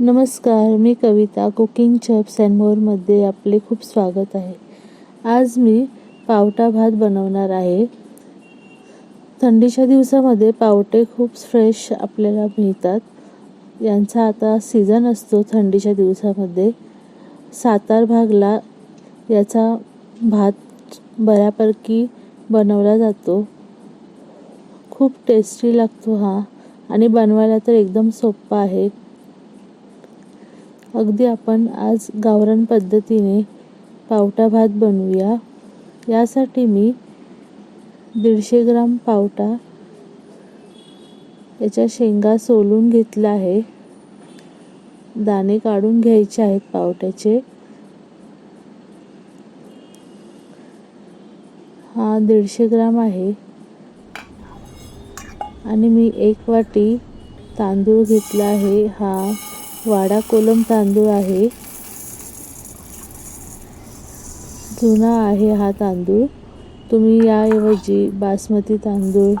नमस्कार मी कविता cooking चप्स and मोरमध्ये आपले खूप स्वागत आहे. आज मी पावटा भात बनवणार आहे. थंडीच्या दिवसामध्ये पावटे खूप फ्रेश आपल्याला मिळतात. यांचा आता सीझन असतो थंडीच्या दिवसामध्ये. सातार भागला याचा भात बऱ्यापैकी बनवला जातो. खूप टेस्टी लागतो हा. आणि बनवायला तर एकदम सोपा आहे. अगदी आपण आज गावरान पद्धतीने पावटा भात बनवूया. यासाठी मी दीडशे ग्राम पावटा याच्या शेंगा सोलून घेतला आहे. दाणे काढून घ्यायचे आहेत पावट्याचे. हा दीडशे ग्राम आहे. आणि मी एक वाटी तांदूळ घेतला आहे. हा वाडा कोलम तांदूळ आहे. जुना आहे हा तांदूळ. तुम्ही याऐवजी बासमती तांदूळ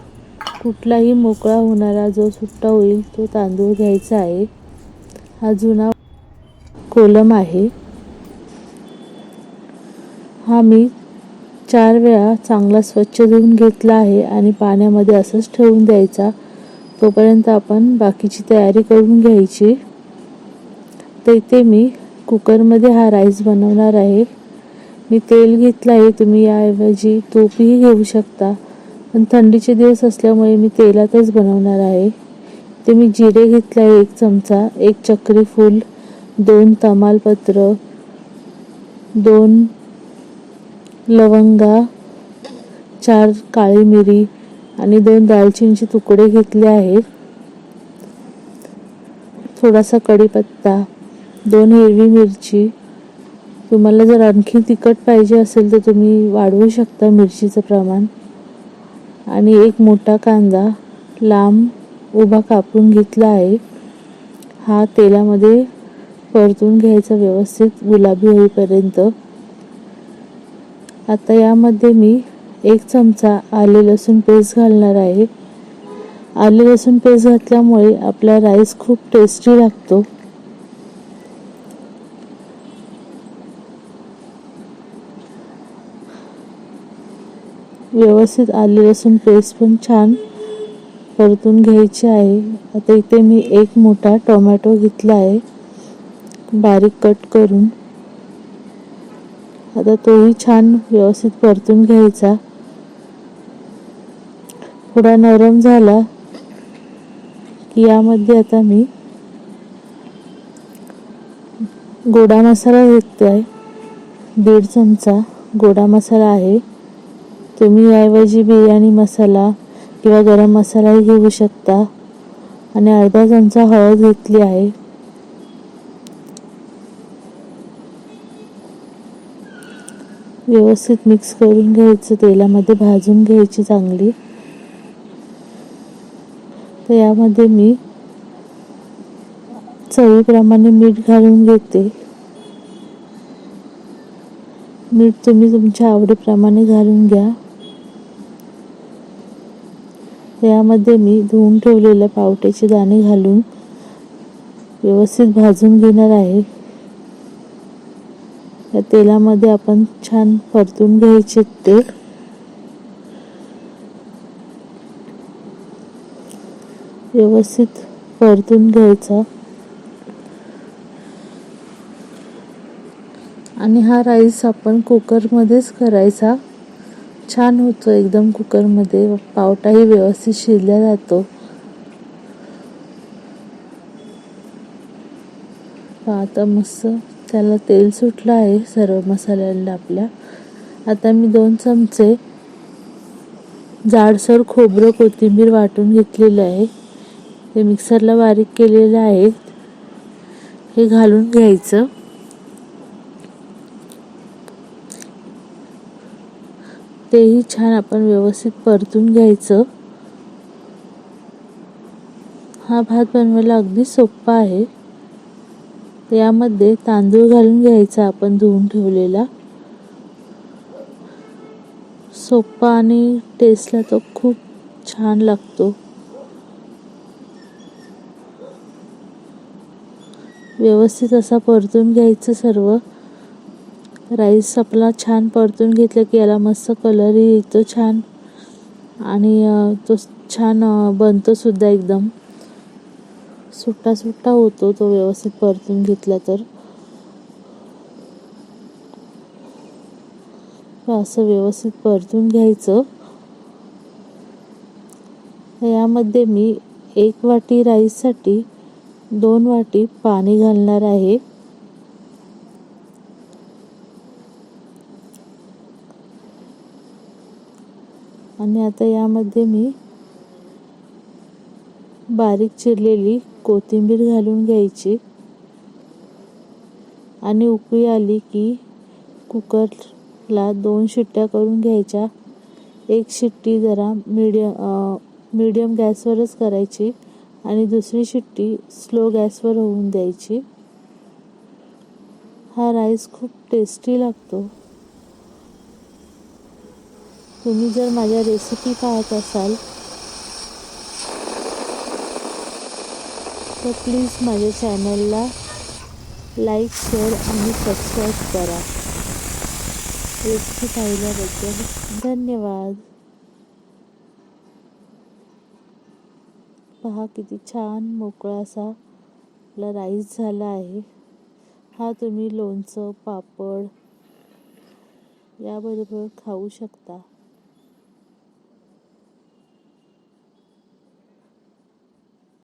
कुठलाही मोकळा होणारा जो सुट्टा होईल तो तांदूळ घ्यायचा आहे. हा जुना कोलम आहे. हा मी चार वेळा चांगला स्वच्छ धुवून घेतला आहे आणि पाण्यामध्ये असंच ठेवून द्यायचा. तोपर्यंत आपण बाकीची तयारी करून घ्यायची. तर इथे मी कुकरमध्ये हा राईस बनवणार आहे. मी तेल घेतलं आहे तुम्ही याऐवजी तूपही घेऊ शकता. पण थंडीचे दिवस असल्यामुळे मी तेलातच बनवणार आहे. ते मी जिरे घेतलं आहे एक चमचा एक चक्री फूल दोन तमालपत्र दोन लवंगा चार काळी मिरी आणि दोन दालचिनीचे तुकडे घेतले आहेत. थोडासा कढीपत्ता दोन हिरवी मिरची. तुम्हाला जर आणखी तिखट पाहिजे असेल तर तुम्ही वाढवू शकता मिरचीचं प्रमाण. आणि एक मोठा कांदा लांब उभा कापून घेतला आहे. हा तेलामध्ये परतून घ्यायचा व्यवस्थित गुलाबी होईपर्यंत. आता यामध्ये मी एक चमचा आले लसूण पेस्ट घालणार आहे. आले लसूण पेस्ट घातल्यामुळे आपला राईस खूप टेस्टी लागतो. व्यवस्थित आले लसूण पेस्ट पण छान परतून घ्यायची आहे. आता इथे मी एक मोठा टोमॅटो घेतला आहे. बारीक कट करून. आता तोही छान व्यवस्थित परतून घ्यायचा. थोडा नरम झाला की यामध्ये आता मी गोडा मसाला घेतला आहे दीड चमचा गोडा मसाला आहे. तुम्ही याऐवजी बिर्याणी मसाला किंवा गरम मसालाही घेऊ शकता. आणि अर्धा चमचा हळद घेतली आहे. व्यवस्थित मिक्स करून घ्यायचं. तेलामध्ये भाजून घ्यायची चांगली. तर यामध्ये मी चवीप्रमाणे मीठ घालून घेते. मीठ तुम्ही तुमच्या आवडीप्रमाणे घालून घ्या. यामध्ये मी धुवून ठेवलेल्या पावट्याचे दाणे घालून व्यवस्थित भाजून घेणार आहे. या तेलामध्ये आपण छान परतून घ्यायचे ते व्यवस्थित परतून घ्यायचा. आणि हा राईस आपण कुकरमध्येच करायचा. छान होतो. एकदम कुकरमध्ये पावटाही व्यवस्थित शिजला जातो. आता मस्त त्याला तेल सुटलं आहे सर्व मसाल्यांना आपल्या. आता मी दोन चमचे जाडसर खोबरं कोथिंबीर वाटून घेतलेलं आहे. ते मिक्सरला बारीक केलेलं आहे. हे घालून घ्यायचं. तेही छान आपण व्यवस्थित परतून घ्यायचं. हा भात बनवायला अगदी सोपा आहे. यामध्ये तांदूळ घालून घ्यायचा आपण धुवून ठेवलेला. सोपा आणि टेस्टला तो खूप छान लागतो. व्यवस्थित असा परतून घ्यायचं सर्व. राईस आपला छान परतून घेतलं की याला मस्त कलरही येतो छान. आणि तो छान बनतोसुद्धा बनतो सुद्धा एकदम. सुट्टा सुट्टा होतो तो व्यवस्थित परतून घेतला तर. असं व्यवस्थित परतून घ्यायचं. यामध्ये मी एक वाटी राईससाठी दोन वाटी पाणी घालणार आहे. आणि आता यामध्ये मी बारीक चिरलेली कोथिंबीर घालून घ्यायची. आणि उकळी आली की कुकरला दोन शिट्ट्या करून घ्यायच्या. एक शिट्टी जरा मीडियम मीडियम गॅसवरच करायची आणि दुसरी शिट्टी स्लो गॅसवर होऊन द्यायची. हा राईस खूप टेस्टी लागतो. तुम्ही जर माझ्या रेसिपी पाहत असाल तर प्लीज माझ्या चॅनलला लाईक शेअर आणि सबस्क्राईब करा. रेसिपी पाहिल्याबद्दल धन्यवाद. पहा किती छान मोकळा असा आपला राईस झाला आहे. हा तुम्ही लोणचं पापड याबरोबर खाऊ शकता.